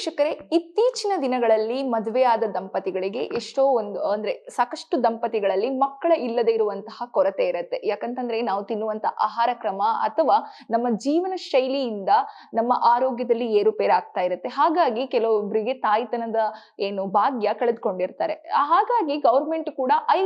ವೀಕ್ಷಕರೇ, ಇತ್ತೀಚಿನ ದಿನಗಳಲ್ಲಿ ಮದುವೆಯಾದ ದಂಪತಿಗಳಿಗೆ ಎಷ್ಟೋ ಒಂದು, ಅಂದ್ರೆ ಸಾಕಷ್ಟು ದಂಪತಿಗಳಲ್ಲಿ ಮಕ್ಕಳ ಇಲ್ಲದೆ ಇರುವಂತಹ ಕೊರತೆ ಇರುತ್ತೆ. ಯಾಕಂತಂದ್ರೆ ನಾವು ತಿನ್ನುವಂತ ಆಹಾರ ಕ್ರಮ ಅಥವಾ ನಮ್ಮ ಜೀವನ ಶೈಲಿಯಿಂದ ನಮ್ಮ ಆರೋಗ್ಯದಲ್ಲಿ ಏರುಪೇರು ಆಗ್ತಾ ಇರುತ್ತೆ. ಹಾಗಾಗಿ ಕೆಲವೊಬ್ಬರಿಗೆ ತಾಯ್ತನದ ಏನು ಭಾಗ್ಯ ಕಳೆದುಕೊಂಡಿರ್ತಾರೆ. ಹಾಗಾಗಿ ಗೌರ್ಮೆಂಟ್ ಕೂಡ ಐ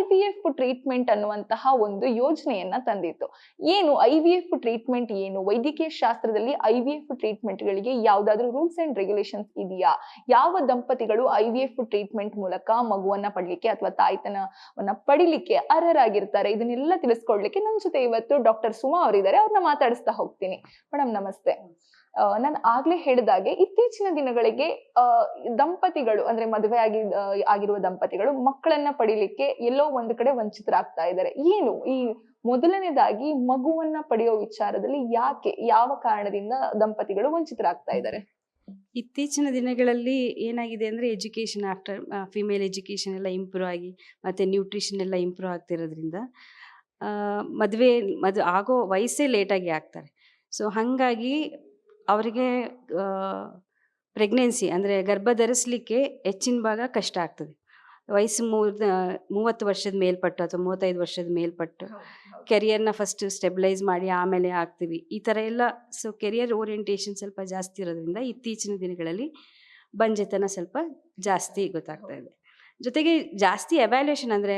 ಟ್ರೀಟ್ಮೆಂಟ್ ಅನ್ನುವಂತಹ ಒಂದು ಯೋಜನೆಯನ್ನ ತಂದಿತ್ತು. ಏನು ಐ ವಿ ಟ್ರೀಟ್ಮೆಂಟ್ ಏನು? ವೈದ್ಯಕೀಯ ಶಾಸ್ತ್ರದಲ್ಲಿ ಐ ವಿ ಎಫ್ ಟ್ರೀಟ್ಮೆಂಟ್ಗಳಿಗೆ ಯಾವ್ದಾದ್ರು ರೂಲ್ಸ್ ಅಂಡ್ ರೆಗ್ಯುಲೇಷನ್ಸ್ ಇದೆಯಾ? ಯಾವ ದಂಪತಿಗಳು ಐ ವಿ ಎಫ್ ಟ್ರೀಟ್ಮೆಂಟ್ ಮೂಲಕ ಮಗುವನ್ನ ಪಡ್ಲಿಕ್ಕೆ ಅಥವಾ ತಾಯ್ತನವನ್ನ ಪಡಿಲಿಕ್ಕೆ ಅರ್ಹರಾಗಿರ್ತಾರೆ? ಇದನ್ನೆಲ್ಲ ತಿಳಿಸ್ಕೊಡ್ಲಿಕ್ಕೆ ನನ್ನ ಜೊತೆ ಇವತ್ತು ಡಾಕ್ಟರ್ ಸುಮಾ ಅವರಿದ್ದಾರೆ. ಅವ್ರನ್ನ ಮಾತಾಡಿಸ್ತಾ ಹೋಗ್ತೀನಿ. ಮೇಡಮ್ ನಮಸ್ತೆ. ನಾನು ಆಗ್ಲೇ ಹೇಳಿದಾಗೆ ಇತ್ತೀಚಿನ ದಿನಗಳಿಗೆ ದಂಪತಿಗಳು ಅಂದ್ರೆ ಮದುವೆ ಆಗಿ ಆಗಿರುವ ದಂಪತಿಗಳು ಮಕ್ಕಳನ್ನ ಪಡಿಲಿಕ್ಕೆ ಎಲ್ಲೋ ಒಂದು ಕಡೆ ವಂಚಿತರಾಗ್ತಾ ಇದ್ದಾರೆ. ಏನು? ಈ ಮೊದಲನೇದಾಗಿ ಮಗುವನ್ನ ಪಡೆಯೋ ವಿಚಾರದಲ್ಲಿ ಯಾಕೆ, ಯಾವ ಕಾರಣದಿಂದ ದಂಪತಿಗಳು ವಂಚಿತರಾಗ್ತಾ ಇದ್ದಾರೆ? ಇತ್ತೀಚಿನ ದಿನಗಳಲ್ಲಿ ಏನಾಗಿದೆ ಅಂದರೆ ಎಜುಕೇಷನ್ ಆಫ್ಟರ್ ಫಿಮೇಲ್ ಎಜುಕೇಷನ್ ಎಲ್ಲ ಇಂಪ್ರೂವ್ ಆಗಿ ಮತ್ತು ನ್ಯೂಟ್ರಿಷನ್ ಎಲ್ಲ ಇಂಪ್ರೂವ್ ಆಗ್ತಿರೋದ್ರಿಂದ ಮದುವೆ, ಮದು, ಆಗೋ ವಯಸ್ಸೇ ಲೇಟಾಗಿ ಆಗ್ತಾರೆ. ಸೊ ಹಾಗಾಗಿ ಅವರಿಗೆ ಪ್ರೆಗ್ನೆನ್ಸಿ ಅಂದರೆ ಗರ್ಭ ಧರಿಸಲಿಕ್ಕೆ ಹೆಚ್ಚಿನ ಭಾಗ ಕಷ್ಟ ಆಗ್ತದೆ. ವಯಸ್ಸು ಮೂವತ್ತು ಮೂವತ್ತು ವರ್ಷದ ಮೇಲ್ಪಟ್ಟು ಅಥವಾ ಮೂವತ್ತೈದು ವರ್ಷದ ಮೇಲ್ಪಟ್ಟು ಕೆರಿಯರ್ನ ಫಸ್ಟ್ ಸ್ಟೆಬಿಲೈಸ್ ಮಾಡಿ ಆಮೇಲೆ ಆಗ್ತೀವಿ. ಈ ಥರ ಎಲ್ಲ ಸೊ ಕೆರಿಯರ್ ಓರಿಯೆಂಟೇಷನ್ ಸ್ವಲ್ಪ ಜಾಸ್ತಿ ಇರೋದ್ರಿಂದ ಇತ್ತೀಚಿನ ದಿನಗಳಲ್ಲಿ ಬಂಜೆತನ ಸ್ವಲ್ಪ ಜಾಸ್ತಿ ಗೊತ್ತಾಗ್ತಾ ಇದೆ. ಜೊತೆಗೆ ಜಾಸ್ತಿ ಎವ್ಯಾಲ್ಯೂಷನ್ ಅಂದರೆ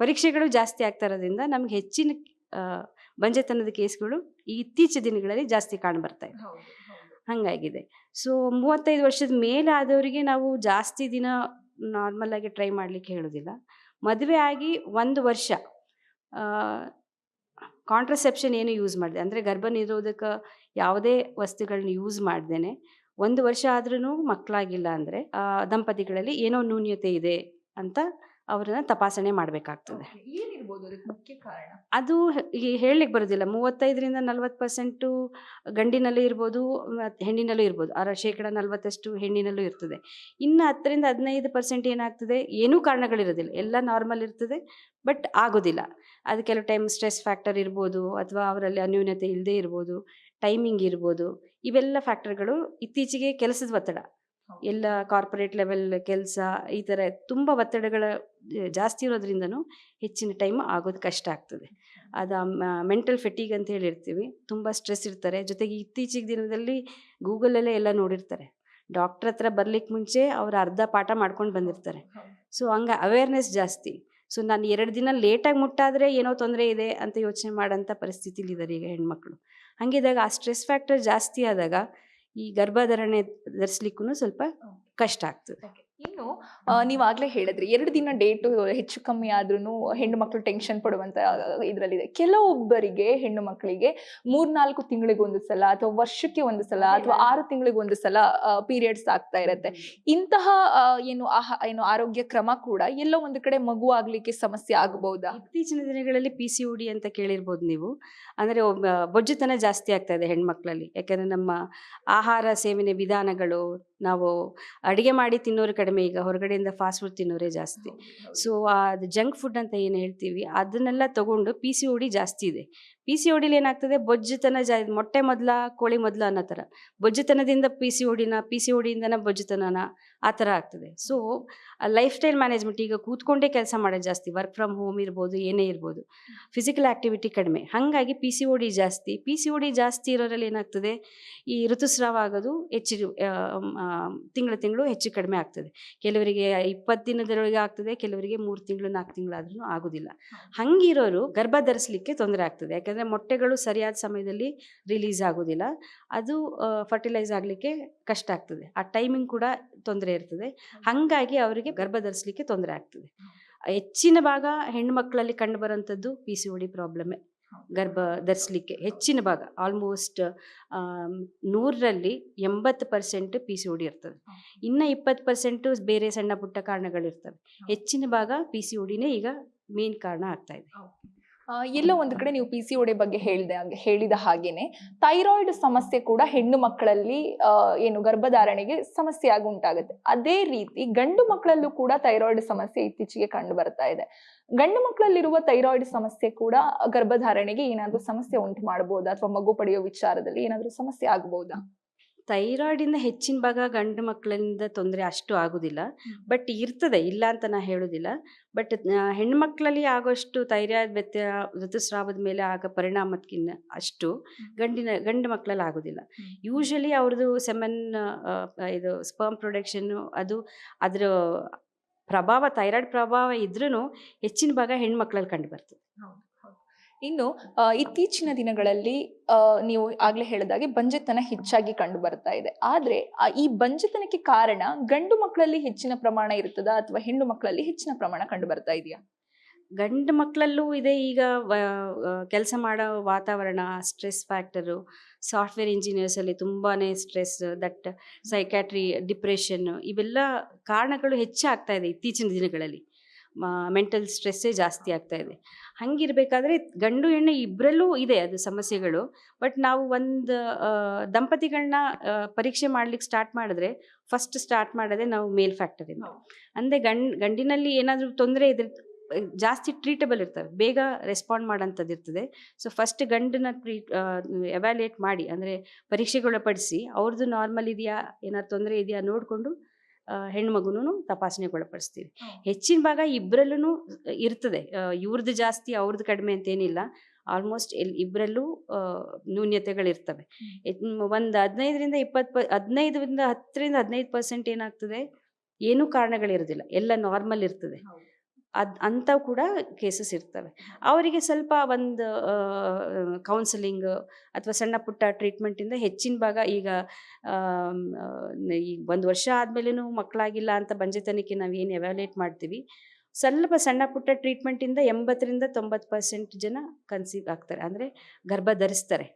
ಪರೀಕ್ಷೆಗಳು ಜಾಸ್ತಿ ಆಗ್ತಾ ಇರೋದ್ರಿಂದ ನಮ್ಗೆ ಹೆಚ್ಚಿನ ಬಂಜೆತನದ ಕೇಸ್ಗಳು ಈ ಇತ್ತೀಚಿನ ದಿನಗಳಲ್ಲಿ ಜಾಸ್ತಿ ಕಾಣ್ಬರ್ತಾ ಇದೆ. ಹಂಗಾಗಿದೆ. ಸೊ ಮೂವತ್ತೈದು ವರ್ಷದ ಮೇಲೆ ಆದವರಿಗೆ ನಾವು ಜಾಸ್ತಿ ದಿನ ನಾರ್ಮಲ್ ಆಗಿ ಟ್ರೈ ಮಾಡಲಿಕ್ಕೆ ಹೇಳೋದಿಲ್ಲ. ಮದುವೆ ಆಗಿ ಒಂದು ವರ್ಷ ಕಾಂಟ್ರಸೆಪ್ಷನ್ ಏನು ಯೂಸ್ ಮಾಡಿದೆ, ಅಂದರೆ ಗರ್ಭ ನಿರೋಧಕ ಯಾವುದೇ ವಸ್ತುಗಳನ್ನ ಯೂಸ್ ಮಾಡ್ದೇನೆ, ಒಂದು ವರ್ಷ ಆದ್ರೂ ಮಕ್ಕಳಾಗಿಲ್ಲ ಅಂದರೆ ದಂಪತಿಗಳಲ್ಲಿ ಏನೋ ನ್ಯೂನ್ಯತೆ ಇದೆ ಅಂತ ಅವ್ರನ್ನ ತಪಾಸಣೆ ಮಾಡಬೇಕಾಗ್ತದೆ. ಅದು ಹೇಳಲಿಕ್ಕೆ ಬರೋದಿಲ್ಲ. ಮೂವತ್ತೈದರಿಂದ ನಲ್ವತ್ತು ಪರ್ಸೆಂಟು ಗಂಡಿನಲ್ಲೂ ಇರ್ಬೋದು ಹೆಣ್ಣಿನಲ್ಲೂ ಇರ್ಬೋದು. ಅರ ಶೇಕಡ ನಲವತ್ತಷ್ಟು ಹೆಣ್ಣಿನಲ್ಲೂ ಇರ್ತದೆ. ಇನ್ನು ಹತ್ತರಿಂದ ಹದಿನೈದು ಪರ್ಸೆಂಟ್ ಏನಾಗ್ತದೆ? ಏನೂ ಕಾರಣಗಳಿರೋದಿಲ್ಲ. ಎಲ್ಲ ನಾರ್ಮಲ್ ಇರ್ತದೆ ಬಟ್ ಆಗೋದಿಲ್ಲ. ಅದು ಕೆಲವು ಟೈಮ್ ಸ್ಟ್ರೆಸ್ ಫ್ಯಾಕ್ಟರ್ ಇರ್ಬೋದು ಅಥವಾ ಅವರಲ್ಲಿ ಅನ್ಯೂನ್ಯತೆ ಇಲ್ಲದೆ ಇರ್ಬೋದು ಟೈಮಿಂಗ್ ಇರ್ಬೋದು ಇವೆಲ್ಲ ಫ್ಯಾಕ್ಟರ್ಗಳು ಇತ್ತೀಚೆಗೆ ಕೆಲಸದ ಒತ್ತಡ. ಎಲ್ಲ ಕಾರ್ಪೊರೇಟ್ ಲೆವೆಲ್ ಕೆಲಸ ಈ ಥರ ತುಂಬ ಒತ್ತಡಗಳ ಜಾಸ್ತಿ ಇರೋದ್ರಿಂದನೂ ಹೆಚ್ಚಿನ ಟೈಮ್ ಆಗೋದು ಕಷ್ಟ ಆಗ್ತದೆ. ಅದು ಮೆಂಟಲ್ ಫೆಟೀಗ್ ಅಂತ ಹೇಳಿರ್ತೀವಿ. ತುಂಬ ಸ್ಟ್ರೆಸ್ ಇರ್ತಾರೆ. ಜೊತೆಗೆ ಇತ್ತೀಚಿಗೆ ದಿನದಲ್ಲಿ ಗೂಗಲಲ್ಲೇ ಎಲ್ಲ ನೋಡಿರ್ತಾರೆ. ಡಾಕ್ಟ್ರ್ ಹತ್ರ ಬರ್ಲಿಕ್ಕೆ ಮುಂಚೆ ಅವ್ರು ಅರ್ಧ ಪಾಠ ಮಾಡ್ಕೊಂಡು ಬಂದಿರ್ತಾರೆ. ಸೊ ಹಂಗೆ ಅವೇರ್ನೆಸ್ ಜಾಸ್ತಿ. ಸೊ ನಾನು ಎರಡು ದಿನ ಲೇಟಾಗಿ ಮುಟ್ಟಾದರೆ ಏನೋ ತೊಂದರೆ ಇದೆ ಅಂತ ಯೋಚನೆ ಮಾಡೋಂಥ ಪರಿಸ್ಥಿತಿಲಿದ್ದಾರೆ ಈಗ ಹೆಣ್ಮಕ್ಳು. ಹಂಗಿದಾಗ ಆ ಸ್ಟ್ರೆಸ್ ಫ್ಯಾಕ್ಟರ್ ಜಾಸ್ತಿ ಆದಾಗ ಈ ಗರ್ಭಧಾರಣೆ ಧರಿಸ್ಲಿಕ್ಕೂ ಸ್ವಲ್ಪ ಕಷ್ಟ ಆಗ್ತದೆ. ಇನ್ನು ನೀವು ನೀವ್ ಆಗ್ಲೇ ಹೇಳಿದ್ರಿ ಎರಡು ದಿನ ಡೇಟು ಹೆಚ್ಚು ಕಮ್ಮಿ ಆದ್ರೂ ಹೆಣ್ಣು ಮಕ್ಕಳು ಟೆನ್ಷನ್ ಪಡುವಂತ ಇದರಲ್ಲಿದೆ. ಕೆಲವೊಬ್ಬರಿಗೆ ಹೆಣ್ಣು ಮಕ್ಕಳಿಗೆ ಮೂರ್ನಾಲ್ಕು ತಿಂಗಳಿಗೆ ಒಂದು ಸಲ ಅಥವಾ ವರ್ಷಕ್ಕೆ ಒಂದು ಸಲ ಅಥವಾ ಆರು ತಿಂಗಳಿಗೆ ಒಂದು ಸಲ ಪೀರಿಯಡ್ಸ್ ಆಗ್ತಾ ಇರತ್ತೆ. ಇಂತಹ ಏನು ಆಹ ಏನು ಆರೋಗ್ಯ ಕ್ರಮ ಕೂಡ ಎಲ್ಲೋ ಒಂದು ಕಡೆ ಮಗು ಆಗ್ಲಿಕ್ಕೆ ಸಮಸ್ಯೆ ಆಗಬಹುದಾ ಇತ್ತೀಚಿನ ದಿನಗಳಲ್ಲಿ ಪಿ ಸಿ ಡಿ ಅಂತ ಕೇಳಿರ್ಬೋದು ನೀವು. ಅಂದರೆ ಬೊಜ್ಜುತನ ಜಾಸ್ತಿ ಆಗ್ತಾ ಇದೆ ಹೆಣ್ಮಕ್ಳಲ್ಲಿ. ಯಾಕಂದ್ರೆ ನಮ್ಮ ಆಹಾರ ಸೇವನೆ ವಿಧಾನಗಳು ನಾವು ಅಡಿಗೆ ಮಾಡಿ ತಿನ್ನೋರು ಕಡಿಮೆ ಈಗ ಹೊರಗಡೆಯಿಂದ ಫಾಸ್ಟ್ ಫುಡ್ ತಿನ್ನೋರೇ ಜಾಸ್ತಿ. ಸೊ ಅದು ಜಂಕ್ ಫುಡ್ ಅಂತ ಏನು ಹೇಳ್ತೀವಿ ಅದನ್ನೆಲ್ಲ ತಗೊಂಡು ಪಿ ಸಿ ಡಿ ಜಾಸ್ತಿ ಇದೆ. ಪಿ ಸಿ ಡಿಲಿ ಏನಾಗ್ತದೆ? ಬೊಜ್ಜುತನ ಜಾ ಮೊಟ್ಟೆ ಮೊದಲ ಕೋಳಿ ಮೊದಲ ಅನ್ನೋ ಥರ. ಬೊಜ್ಜುತನದಿಂದ ಪಿ ಸಿ ಡಿನ ಪಿ ಸಿ ಡಿಯಿಂದನ ಬೊಜ್ಜುತನನ ಆ ಥರ ಆಗ್ತದೆ. ಸೊ ಲೈಫ್ ಸ್ಟೈಲ್ ಮ್ಯಾನೇಜ್ಮೆಂಟ್ ಈಗ ಕೂತ್ಕೊಂಡೇ ಕೆಲಸ ಮಾಡೋದು ಜಾಸ್ತಿ. ವರ್ಕ್ ಫ್ರಮ್ ಹೋಮ್ ಇರ್ಬೋದು ಏನೇ ಇರ್ಬೋದು. ಫಿಸಿಕಲ್ ಆ್ಯಕ್ಟಿವಿಟಿ ಕಡಿಮೆ. ಹಾಗಾಗಿ ಪಿ ಸಿ ಡಿ ಜಾಸ್ತಿ. ಪಿ ಸಿ ಡಿ ಜಾಸ್ತಿ ಇರೋರಲ್ಲಿ ಏನಾಗ್ತದೆ? ಈ ಋತುಸ್ರಾವ ಆಗೋದು ಹೆಚ್ಚು ತಿಂಗಳು ತಿಂಗಳು ಹೆಚ್ಚು ಕಡಿಮೆ ಆಗ್ತದೆ. ಕೆಲವರಿಗೆ ಇಪ್ಪತ್ತು ದಿನದೊಳಗೆ ಆಗ್ತದೆ ಕೆಲವರಿಗೆ ಮೂರು ತಿಂಗಳು ನಾಲ್ಕು ತಿಂಗಳಾದ್ರೂ ಆಗೋದಿಲ್ಲ. ಹಂಗಿರೋರು ಗರ್ಭ ಧರಿಸಲಿಕ್ಕೆ ತೊಂದರೆ ಆಗ್ತದೆ. ಯಾಕಂದರೆ ಮೊಟ್ಟೆಗಳು ಸರಿಯಾದ ಸಮಯದಲ್ಲಿ ರಿಲೀಸ್ ಆಗೋದಿಲ್ಲ. ಅದು ಫರ್ಟಿಲೈಸ್ ಆಗಲಿಕ್ಕೆ ಕಷ್ಟ ಆಗ್ತದೆ. ಆ ಟೈಮಿಂಗ್ ಕೂಡ ತೊಂದರೆ ಇರ್ತದೆ. ಹಾಗಾಗಿ ಅವರಿಗೆ ಗರ್ಭ ಧರಿಸಲಿಕ್ಕೆ ತೊಂದರೆ ಆಗ್ತದೆ. ಹೆಚ್ಚಿನ ಭಾಗ ಹೆಣ್ಮಕ್ಳಲ್ಲಿ ಕಂಡು ಬರೋಂಥದ್ದು ಪಿ ಸಿ ಓಡಿ ಪ್ರಾಬ್ಲಮ್ಮೇ ಗರ್ಭ ಧರಿಸಲಿಕ್ಕೆ ಹೆಚ್ಚಿನ ಭಾಗ ಆಲ್ಮೋಸ್ಟ್ ನೂರರಲ್ಲಿ ಎಂಬತ್ತು ಪರ್ಸೆಂಟ್ ಪಿ ಸಿ ಡಿ ಇರ್ತದೆ. ಇನ್ನು ಇಪ್ಪತ್ತು ಪರ್ಸೆಂಟು ಬೇರೆ ಸಣ್ಣ ಪುಟ್ಟ ಕಾರಣಗಳಿರ್ತವೆ. ಹೆಚ್ಚಿನ ಭಾಗ ಪಿ ಸಿ ಡಿನೇ ಈಗ ಮೇನ್ ಕಾರಣ ಆಗ್ತಾ ಇದೆ. ಎಲ್ಲೋ ಒಂದು ಕಡೆ ನೀವು ಪಿ ಸಿ ಒಡೆ ಬಗ್ಗೆ ಹೇಳಿದ ಹೇಳಿದ ಹಾಗೇನೆ ಥೈರಾಯ್ಡ್ ಸಮಸ್ಯೆ ಕೂಡ ಹೆಣ್ಣು ಮಕ್ಕಳಲ್ಲಿ ಏನು ಗರ್ಭಧಾರಣೆಗೆ ಸಮಸ್ಯೆ ಆಗಿ ಉಂಟಾಗುತ್ತೆ. ಅದೇ ರೀತಿ ಗಂಡು ಮಕ್ಕಳಲ್ಲೂ ಕೂಡ ಥೈರಾಯ್ಡ್ ಸಮಸ್ಯೆ ಇತ್ತೀಚೆಗೆ ಕಂಡು ಬರ್ತಾ ಇದೆ. ಗಂಡು ಮಕ್ಕಳಲ್ಲಿರುವ ಥೈರಾಯ್ಡ್ ಸಮಸ್ಯೆ ಕೂಡ ಗರ್ಭಧಾರಣೆಗೆ ಏನಾದ್ರೂ ಸಮಸ್ಯೆ ಉಂಟು ಮಾಡಬಹುದಾ ಅಥವಾ ಮಗು ಪಡೆಯೋ ವಿಚಾರದಲ್ಲಿ ಏನಾದ್ರೂ ಸಮಸ್ಯೆ ಆಗಬಹುದಾ ಥೈರಾಯ್ಡಿಂದ ಹೆಚ್ಚಿನ ಭಾಗ ಗಂಡು ಮಕ್ಕಳಿಂದ ತೊಂದರೆ ಅಷ್ಟು ಆಗೋದಿಲ್ಲ. ಬಟ್ ಇರ್ತದೆ ಇಲ್ಲ ಅಂತ ನಾ ಹೇಳೋದಿಲ್ಲ. ಬಟ್ ಹೆಣ್ಮಕ್ಳಲ್ಲಿ ಆಗೋಷ್ಟು ಥೈರಾಯ್ಡ್ ವ್ಯತ್ಯ ಋತುಸ್ರಾವದ ಮೇಲೆ ಆಗ ಪರಿಣಾಮಕ್ಕಿಂತ ಅಷ್ಟು ಗಂಡಿನ ಗಂಡು ಮಕ್ಕಳಲ್ಲಿ ಆಗೋದಿಲ್ಲ. ಯೂಶಲಿ ಅವ್ರದ್ದು ಸೆಮನ್ ಇದು ಸ್ಪರ್ಮ್ ಪ್ರೊಡಕ್ಷನ್ನು ಅದು ಅದರ ಪ್ರಭಾವ ಥೈರಾಯ್ಡ್ ಪ್ರಭಾವ ಇದ್ರೂ ಹೆಚ್ಚಿನ ಭಾಗ ಹೆಣ್ಮಕ್ಳಲ್ಲಿ ಕಂಡು ಬರ್ತದೆ. ಇನ್ನು ಇತ್ತೀಚಿನ ದಿನಗಳಲ್ಲಿ ನೀವು ಆಗ್ಲೇ ಹೇಳಿದಾಗೆ ಬಂಜೆತನ ಹೆಚ್ಚಾಗಿ ಕಂಡು ಬರ್ತಾ ಇದೆ. ಆದ್ರೆ ಈ ಬಂಜೆತನಕ್ಕೆ ಕಾರಣ ಗಂಡು ಮಕ್ಕಳಲ್ಲಿ ಹೆಚ್ಚಿನ ಪ್ರಮಾಣ ಇರ್ತದ ಅಥವಾ ಹೆಣ್ಣು ಮಕ್ಕಳಲ್ಲಿ ಹೆಚ್ಚಿನ ಪ್ರಮಾಣ ಕಂಡು ಬರ್ತಾ ಇದೆಯಾ? ಗಂಡು ಮಕ್ಕಳಲ್ಲೂ ಇದೆ ಈಗ ಕೆಲಸ ಮಾಡೋ ವಾತಾವರಣ, ಸ್ಟ್ರೆಸ್ ಫ್ಯಾಕ್ಟರು, ಸಾಫ್ಟ್ವೇರ್ ಇಂಜಿನಿಯರ್ಸಲ್ಲಿ ತುಂಬಾ ಸ್ಟ್ರೆಸ್, ದಟ್ ಸೈಕ್ಯಾಟ್ರಿ ಡಿಪ್ರೆಷನ್ ಇವೆಲ್ಲ ಕಾರಣಗಳು ಹೆಚ್ಚಾಗ್ತಾ ಇದೆ ಇತ್ತೀಚಿನ ದಿನಗಳಲ್ಲಿ. ಮೆಂಟಲ್ ಸ್ಟ್ರೆಸ್ಸೇ ಜಾಸ್ತಿ ಆಗ್ತಾ ಇದೆ. ಹಂಗಿರಬೇಕಾದ್ರೆ ಗಂಡು ಹೆಣ್ಣು ಇಬ್ಬರಲ್ಲೂ ಇದೆ ಅದು ಸಮಸ್ಯೆಗಳು. ಬಟ್ ನಾವು ಒಂದು ದಂಪತಿಗಳನ್ನ ಪರೀಕ್ಷೆ ಮಾಡ್ಲಿಕ್ಕೆ ಸ್ಟಾರ್ಟ್ ಮಾಡಿದ್ರೆ ಫಸ್ಟ್ ಸ್ಟಾರ್ಟ್ ಮಾಡೋದೇ ನಾವು ಮೇಲ್ ಫ್ಯಾಕ್ಟರಿಂದ ಅಂದರೆ ಗಂಡ್, ಗಂಡಿನಲ್ಲಿ ಏನಾದರೂ ತೊಂದರೆ ಇದ್ರೆ ಜಾಸ್ತಿ ಟ್ರೀಟಬಲ್ ಇರ್ತವೆ. ಬೇಗ ರೆಸ್ಪಾಂಡ್ ಮಾಡೋಂಥದ್ದು ಇರ್ತದೆ. ಸೊ ಫಸ್ಟ್ ಗಂಡನ್ನ ಟ್ರೀಟ್ ಎವ್ಯಾಲ್ಯೂಯೇಟ್ ಮಾಡಿ, ಅಂದರೆ ಪರೀಕ್ಷೆಗೊಳಪಡಿಸಿ ಅವ್ರದ್ದು ನಾರ್ಮಲ್ ಇದೆಯಾ ಏನಾದ್ರು ತೊಂದರೆ ಇದೆಯಾ ನೋಡಿಕೊಂಡು ಹೆಣ್ಮಗುನು ತಪಾಸಣೆಗೆ ಒಳಪಡಿಸ್ತೀವಿ ಹೆಚ್ಚಿನ ಭಾಗ ಇಬ್ಬರಲ್ಲೂ ಇರ್ತದೆ. ಇವ್ರದ್ದು ಜಾಸ್ತಿ ಅವ್ರದ್ದು ಕಡಿಮೆ ಅಂತೇನಿಲ್ಲ. ಆಲ್ಮೋಸ್ಟ್ ಎಲ್ ಇಬ್ಬರಲ್ಲೂ ನ್ಯೂನ್ಯತೆಗಳಿರ್ತವೆ. ಒಂದು ಹದಿನೈದರಿಂದ ಇಪ್ಪತ್ತು ಪ ಹದಿನೈದರಿಂದ ಹತ್ತರಿಂದ ಹದಿನೈದು ಪರ್ಸೆಂಟ್ ಏನಾಗ್ತದೆ? ಏನೂ ಕಾರಣಗಳಿರೋದಿಲ್ಲ. ಎಲ್ಲ ನಾರ್ಮಲ್ ಇರ್ತದೆ. ಅದು ಅಂಥವು ಕೂಡ ಕೇಸಸ್ ಇರ್ತವೆ. ಅವರಿಗೆ ಸ್ವಲ್ಪ ಒಂದು ಕೌನ್ಸಿಲಿಂಗ್ ಅಥವಾ ಸಣ್ಣ ಪುಟ್ಟ ಟ್ರೀಟ್ಮೆಂಟಿಂದ ಹೆಚ್ಚಿನ ಭಾಗ ಈಗ ಒಂದು ವರ್ಷ ಆದಮೇಲೂ ಮಕ್ಕಳಾಗಿಲ್ಲ ಅಂತ ಬಂಜೆತನಕ್ಕೆ ನಾವು ಏನು ಎವ್ಯಾಲೇಟ್ ಮಾಡ್ತೀವಿ. ಸ್ವಲ್ಪ ಸಣ್ಣ ಪುಟ್ಟ ಟ್ರೀಟ್ಮೆಂಟಿಂದ ಎಂಬತ್ತರಿಂದ ತೊಂಬತ್ತು ಪರ್ಸೆಂಟ್ ಜನ ಕನ್ಸೀವ್ ಆಗ್ತಾರೆ. ಅಂದರೆ ಗರ್ಭ ಧರಿಸ್ತಾರೆ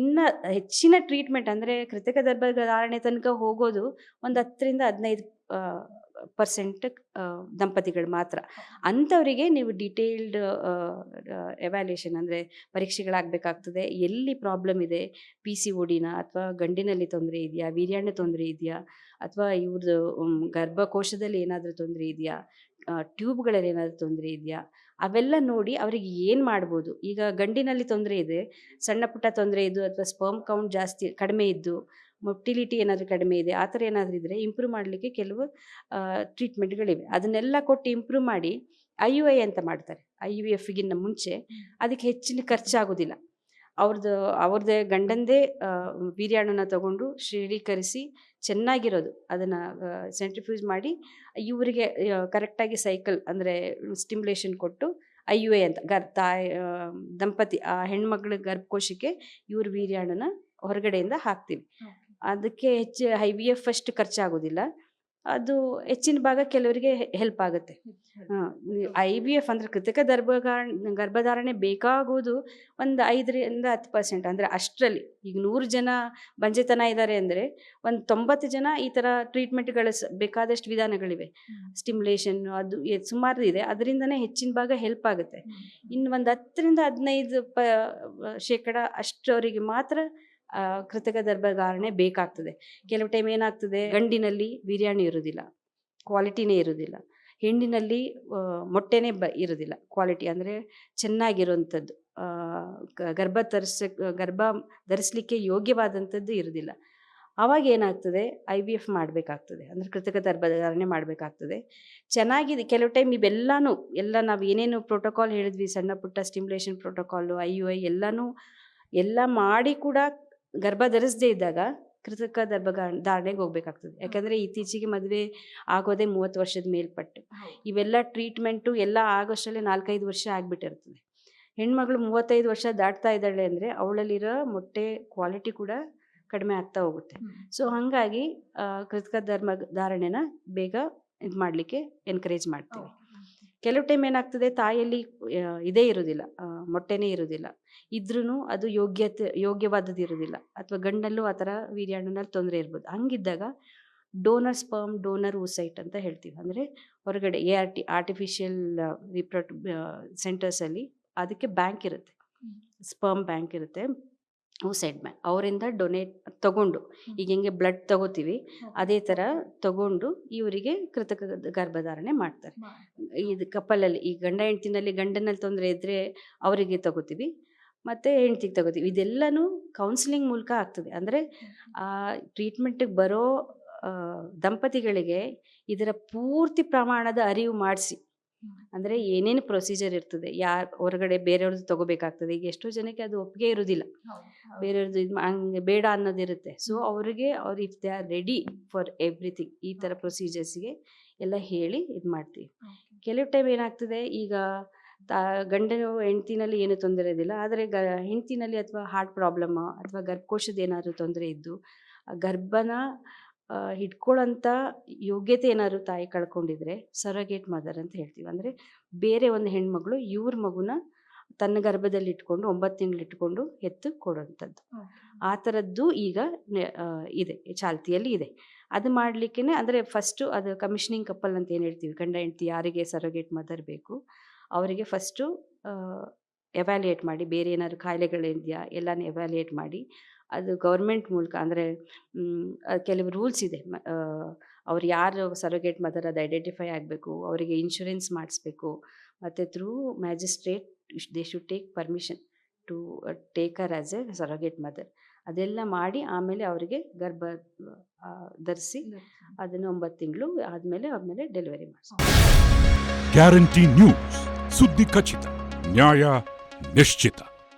ಇನ್ನು ಹೆಚ್ಚಿನ ಟ್ರೀಟ್ಮೆಂಟ್ ಅಂದರೆ ಕೃತಕ ಗರ್ಭಧಾರಣೆ ತನಕ ಹೋಗೋದು ಒಂದು ಹತ್ತರಿಂದ ಹದಿನೈದು ಪರ್ಸೆಂಟ್ ದಂಪತಿಗಳು ಮಾತ್ರ. ಅಂಥವರಿಗೆ ನೀವು ಡಿಟೇಲ್ಡ್ ಎವ್ಯಾಲ್ಯೂಷನ್ ಅಂದರೆ ಪರೀಕ್ಷೆಗಳಾಗಬೇಕಾಗ್ತದೆ. ಎಲ್ಲಿ ಪ್ರಾಬ್ಲಮ್ ಇದೆ? ಪಿ ಸಿ ಓಡಿನ ಅಥವಾ ಗಂಡಿನಲ್ಲಿ ತೊಂದರೆ ಇದೆಯಾ? ವೀರ್ಯಾಣು ತೊಂದರೆ ಇದೆಯಾ? ಅಥವಾ ಇವ್ರದ್ದು ಗರ್ಭಕೋಶದಲ್ಲಿ ಏನಾದರೂ ತೊಂದರೆ ಇದೆಯಾ? ಟ್ಯೂಬ್ಗಳಲ್ಲಿ ಏನಾದರೂ ತೊಂದರೆ ಇದೆಯಾ? ಅವೆಲ್ಲ ನೋಡಿ ಅವರಿಗೆ ಏನು ಮಾಡ್ಬೋದು? ಈಗ ಗಂಡಿನಲ್ಲಿ ತೊಂದರೆ ಇದೆ. ಸಣ್ಣ ಪುಟ್ಟ ತೊಂದರೆ ಇದ್ದು ಅಥವಾ ಸ್ಪರ್ಮ್ ಕೌಂಟ್ ಜಾಸ್ತಿ ಕಡಿಮೆ ಇದ್ದು ಮೊಟಿಲಿಟಿ ಏನಾದರೂ ಕಡಿಮೆ ಇದೆ, ಆ ಥರ ಏನಾದರೂ ಇದ್ದರೆ ಇಂಪ್ರೂವ್ ಮಾಡಲಿಕ್ಕೆ ಕೆಲವು ಟ್ರೀಟ್ಮೆಂಟ್ಗಳಿವೆ ಅದನ್ನೆಲ್ಲ ಕೊಟ್ಟು ಇಂಪ್ರೂವ್ ಮಾಡಿ ಐ ಯು ಐ ಅಂತ ಮಾಡ್ತಾರೆ. ಐ ಯು ಎಫ್ಗಿನ್ನ ಮುಂಚೆ ಅದಕ್ಕೆ ಹೆಚ್ಚಿನ ಖರ್ಚಾಗೋದಿಲ್ಲ. ಅವ್ರದ್ದು ಅವ್ರದ್ದೇ ಗಂಡಂದೇ ವೀರ್ಯಾಣನ ತಗೊಂಡು ಶ್ರೀಕರಿಸಿ ಚೆನ್ನಾಗಿರೋದು. ಅದನ್ನು ಸೆಂಟ್ರಿಫ್ಯೂಸ್ ಮಾಡಿ ಇವರಿಗೆ ಕರೆಕ್ಟಾಗಿ ಸೈಕಲ್ ಅಂದರೆ ಸ್ಟಿಮ್ಯುಲೇಷನ್ ಕೊಟ್ಟು ಐ ಯು ಎ ಅಂತ, ಗರ್, ತಾಯಿ ದಂಪತಿ, ಆ ಹೆಣ್ಮಕ್ಳ ಗರ್ಭಕೋಶಕ್ಕೆ ಇವ್ರ ವೀರ್ಯಾಣನ ಹೊರಗಡೆಯಿಂದ ಹಾಕ್ತೀವಿ. ಅದಕ್ಕೆ ಹೆಚ್ಚು ಐ ವಿ ಎಫ್ ಅಷ್ಟು ಖರ್ಚಾಗೋದಿಲ್ಲ. ಅದು ಹೆಚ್ಚಿನ ಭಾಗ ಕೆಲವರಿಗೆ ಹೆಲ್ಪ್ ಆಗುತ್ತೆ. ಐ ವಿ ಎಫ್ ಅಂದರೆ ಕೃತಕ ಗರ್ಭಗಾರ ಗರ್ಭಧಾರಣೆ ಬೇಕಾಗೋದು ಒಂದು ಐದರಿಂದ ಹತ್ತು ಪರ್ಸೆಂಟ್ ಅಂದರೆ ಅಷ್ಟರಲ್ಲಿ. ಈಗ ನೂರು ಜನ ಬಂಜೆತನ ಇದ್ದಾರೆ ಅಂದರೆ ಒಂದು ತೊಂಬತ್ತು ಜನ ಈ ಥರ ಟ್ರೀಟ್ಮೆಂಟ್ಗಳ ಬೇಕಾದಷ್ಟು ವಿಧಾನಗಳಿವೆ. ಸ್ಟಿಮ್ಯುಲೇಷನ್ ಅದು ಸುಮಾರು ಇದೆ. ಅದರಿಂದನೇ ಹೆಚ್ಚಿನ ಭಾಗ ಹೆಲ್ಪ್ ಆಗುತ್ತೆ. ಇನ್ನು ಒಂದು ಹತ್ತರಿಂದ ಹದಿನೈದು ಪ ಶೇಕಡ ಅಷ್ಟವರಿಗೆ ಮಾತ್ರ ಕೃತಕ ಗರ್ಭಧಾರಣೆ ಬೇಕಾಗ್ತದೆ. ಕೆಲವು ಟೈಮ್ ಏನಾಗ್ತದೆ, ಗಂಡಿನಲ್ಲಿ ಬಿರಿಯಾನಿ ಇರೋದಿಲ್ಲ ಕ್ವಾಲಿಟಿನೇ ಇರೋದಿಲ್ಲ. ಹೆಣ್ಣಿನಲ್ಲಿ ಮೊಟ್ಟೆನೇ ಬ, ಇರೋದಿಲ್ಲ ಕ್ವಾಲಿಟಿ ಅಂದರೆ ಚೆನ್ನಾಗಿರುವಂಥದ್ದು ಗರ್ಭ ತರಿಸ, ಗರ್ಭ ಧರಿಸಲಿಕ್ಕೆ ಯೋಗ್ಯವಾದಂಥದ್ದು ಇರೋದಿಲ್ಲ. ಆವಾಗ ಏನಾಗ್ತದೆ ಐ ವಿ ಎಫ್ ಮಾಡಬೇಕಾಗ್ತದೆ, ಅಂದರೆ ಕೃತಕ ಗರ್ಭಧಾರಣೆ ಮಾಡಬೇಕಾಗ್ತದೆ. ಚೆನ್ನಾಗಿದೆ, ಕೆಲವು ಟೈಮ್ ಇವೆಲ್ಲನೂ, ಎಲ್ಲ ನಾವು ಏನೇನು ಪ್ರೋಟೋಕಾಲ್ ಹೇಳಿದ್ವಿ, ಸಣ್ಣ ಪುಟ್ಟ stimulation protocol I U I ಎಲ್ಲನೂ, ಎಲ್ಲ ಮಾಡಿ ಕೂಡ ಗರ್ಭ ಧರಿಸದೇ ಇದ್ದಾಗ ಕೃತಕ ಗರ್ಭ ಧಾರಣೆಗೆ ಹೋಗ್ಬೇಕಾಗ್ತದೆ. ಯಾಕಂದರೆ ಇತ್ತೀಚೆಗೆ ಮದುವೆ ಆಗೋದೇ ಮೂವತ್ತು ವರ್ಷದ ಮೇಲ್ಪಟ್ಟು. ಇವೆಲ್ಲ ಟ್ರೀಟ್ಮೆಂಟು ಎಲ್ಲ ಆಗೋಷ್ಟರಲ್ಲಿ ನಾಲ್ಕೈದು ವರ್ಷ ಆಗಿಬಿಟ್ಟಿರ್ತದೆ. ಹೆಣ್ಮಗಳು ಮೂವತ್ತೈದು ವರ್ಷ ದಾಟ್ತಾ ಇದ್ದಾಳೆ ಅಂದರೆ ಅವಳಲ್ಲಿರೋ ಮೊಟ್ಟೆ ಕ್ವಾಲಿಟಿ ಕೂಡ ಕಡಿಮೆ ಆಗ್ತಾ ಹೋಗುತ್ತೆ. ಸೊ ಹಾಗಾಗಿ ಕೃತಕ ಧರ್ಮ ಧಾರಣೆನ ಬೇಗ ಇದು ಮಾಡಲಿಕ್ಕೆ ಎನ್ಕರೇಜ್ ಮಾಡ್ತೀವಿ. ಕೆಲವು ಟೈಮ್ ಏನಾಗ್ತದೆ ತಾಯಿಯಲ್ಲಿ ಇದೇ ಇರೋದಿಲ್ಲ ಮೊಟ್ಟೆನೇ ಇರೋದಿಲ್ಲ. ಇದ್ರೂ ಅದು ಯೋಗ್ಯತೆ ಯೋಗ್ಯವಾದದ್ದು ಇರೋದಿಲ್ಲ. ಅಥವಾ ಗಂಡಲ್ಲೂ ಆ ಥರ ವೀರ್ಯಾಣುನಲ್ಲಿ ತೊಂದರೆ ಇರ್ಬೋದು. ಹಂಗಿದ್ದಾಗ ಡೋನರ್ ಸ್ಪರ್ಮ್ ಡೋನರ್ ಊಸೈಟ್ ಅಂತ ಹೇಳ್ತೀವಿ. ಅಂದರೆ ಹೊರಗಡೆ A R T artificial reproductive ಸೆಂಟರ್ಸಲ್ಲಿ ಅದಕ್ಕೆ ಬ್ಯಾಂಕ್ ಇರುತ್ತೆ. ಸ್ಪರ್ಮ್ ಬ್ಯಾಂಕ್ ಇರುತ್ತೆ. ಊಸೈಡ್ ಮ್ಯಾನ್ ಅವರಿಂದ ಡೊನೇಟ್ ತಗೊಂಡು. ಈಗ ಹೆಂಗೆ ಬ್ಲಡ್ ತಗೋತೀವಿ ಅದೇ ಥರ ತಗೊಂಡು ಇವರಿಗೆ ಕೃತಕ ಗರ್ಭಧಾರಣೆ ಮಾಡ್ತಾರೆ. ಇದು ಕಪ್ಪಲಲ್ಲಿ ಈ ಗಂಡ ಹೆಂಡ್ತಿನಲ್ಲಿ ಗಂಡನಲ್ಲಿ ತೊಂದರೆ ಇದ್ದರೆ ಅವರಿಗೆ ತಗೋತೀವಿ ಮತ್ತು ಹೆಂಡ್ತಿಗೆ ತಗೋತೀವಿ. ಇದೆಲ್ಲನೂ ಕೌನ್ಸಿಲಿಂಗ್ ಮೂಲಕ ಆಗ್ತದೆ. ಅಂದರೆ ಆ ಟ್ರೀಟ್ಮೆಂಟಿಗೆ ಬರೋ ದಂಪತಿಗಳಿಗೆ ಇದರ ಪೂರ್ತಿ ಪ್ರಮಾಣದ ಅರಿವು ಮಾಡಿಸಿ. ಅಂದರೆ ಏನೇನು ಪ್ರೊಸೀಜರ್ ಇರ್ತದೆ ಯಾರು ಹೊರಗಡೆ ಬೇರೆಯವ್ರದ್ದು ತಗೋಬೇಕಾಗ್ತದೆ ಈಗ ಎಷ್ಟೋ ಜನಕ್ಕೆ ಅದು ಒಪ್ಪಿಗೆ ಇರೋದಿಲ್ಲ. ಬೇರೆಯವ್ರದ್ದು ಇದು ಹಂಗೆ ಬೇಡ ಅನ್ನೋದಿರುತ್ತೆ ಸೊ ಅವರಿಗೆ ಅವ್ರು if they are ready for everything ಈ ಥರ ಪ್ರೊಸೀಜರ್ಸ್ಗೆ ಎಲ್ಲ ಹೇಳಿ ಇದು ಮಾಡ್ತೀವಿ. ಕೆಲವು ಟೈಮ್ ಏನಾಗ್ತದೆ ಈಗ ತಾ ಗಂಡನು ಹೆಂಡ್ತಿನಲ್ಲಿ ಏನು ತೊಂದರೆ ಇದಿಲ್ಲ ಆದರೆ ಗ ಹೆಂಡ್ತಿನಲ್ಲಿ ಅಥವಾ ಹಾರ್ಟ್ ಪ್ರಾಬ್ಲಮ್ ಅಥವಾ ಗರ್ಭಕೋಶದ ಏನಾದರೂ ತೊಂದರೆ ಇದ್ದು ಗರ್ಭನ ಹಿಡ್ಕೊಳ್ಳೋಂಥ ಯೋಗ್ಯತೆ ಏನಾದ್ರು ತಾಯಿ ಕಳ್ಕೊಂಡಿದ್ರೆ ಸರೋಗೇಟ್ ಮದರ್ ಅಂತ ಹೇಳ್ತೀವಿ. ಅಂದರೆ ಬೇರೆ ಒಂದು ಹೆಣ್ಮಗಳು ಇವ್ರ ಮಗುನ ತನ್ನ ಗರ್ಭದಲ್ಲಿ ಇಟ್ಕೊಂಡು ಒಂಬತ್ತು ತಿಂಗಳು ಇಟ್ಕೊಂಡು ಎತ್ತು ಕೊಡುವಂಥದ್ದು ಆ ಥರದ್ದು ಈಗ ಇದೆ ಚಾಲ್ತಿಯಲ್ಲಿ ಇದೆ. ಅದು ಮಾಡಲಿಕ್ಕೆ ಅಂದರೆ ಫಸ್ಟು ಅದು ಕಮಿಷನಿಂಗ್ ಕಪ್ಪಲ್ ಅಂತ ಏನು ಹೇಳ್ತೀವಿ? ಗಂಡ ಹೆಂಡ್ತಿ ಯಾರಿಗೆ ಸರೋಗೇಟ್ ಮದರ್ ಬೇಕು? ಅವರಿಗೆ ಫಸ್ಟು ಎವ್ಯಾಲ್ಯೂಯೇಟ್ ಮಾಡಿ ಬೇರೆ ಏನಾದ್ರು ಕಾಯಿಲೆಗಳಿದೆಯಾ ಎಲ್ಲನೂ ಎವ್ಯಾಲ್ಯೂಯೇಟ್ ಮಾಡಿ ಅದು ಗೌರ್ಮೆಂಟ್ ಮೂಲಕ ಅಂದರೆ ಕೆಲವು ರೂಲ್ಸ್ ಇದೆ ಮ- ಅವ್ರು ಯಾರು ಸರೋಗೇಟ್ ಮದರ್ ಅದು ಐಡೆಂಟಿಫೈ ಆಗಬೇಕು ಅವರಿಗೆ ಇನ್ಶೂರೆನ್ಸ್ ಮಾಡಿಸ್ಬೇಕು ಮತ್ತು through magistrate they should take permission to take her as a surrogate mother ಅದೆಲ್ಲ ಮಾಡಿ ಆಮೇಲೆ ಅವರಿಗೆ ಗರ್ಭ ಧರಿಸಿ ಅದನ್ನು ಒಂಬತ್ತು ತಿಂಗಳು ಆದಮೇಲೆ ಆಮೇಲೆ ಡೆಲಿವರಿ ಮಾಡಿಸ್ತಾರೆ ಗ್ಯಾರಂಟಿ ನ್ಯೂಸ್ ಸುದ್ದಿ ಖಚಿತ ನ್ಯಾಯ Mestita.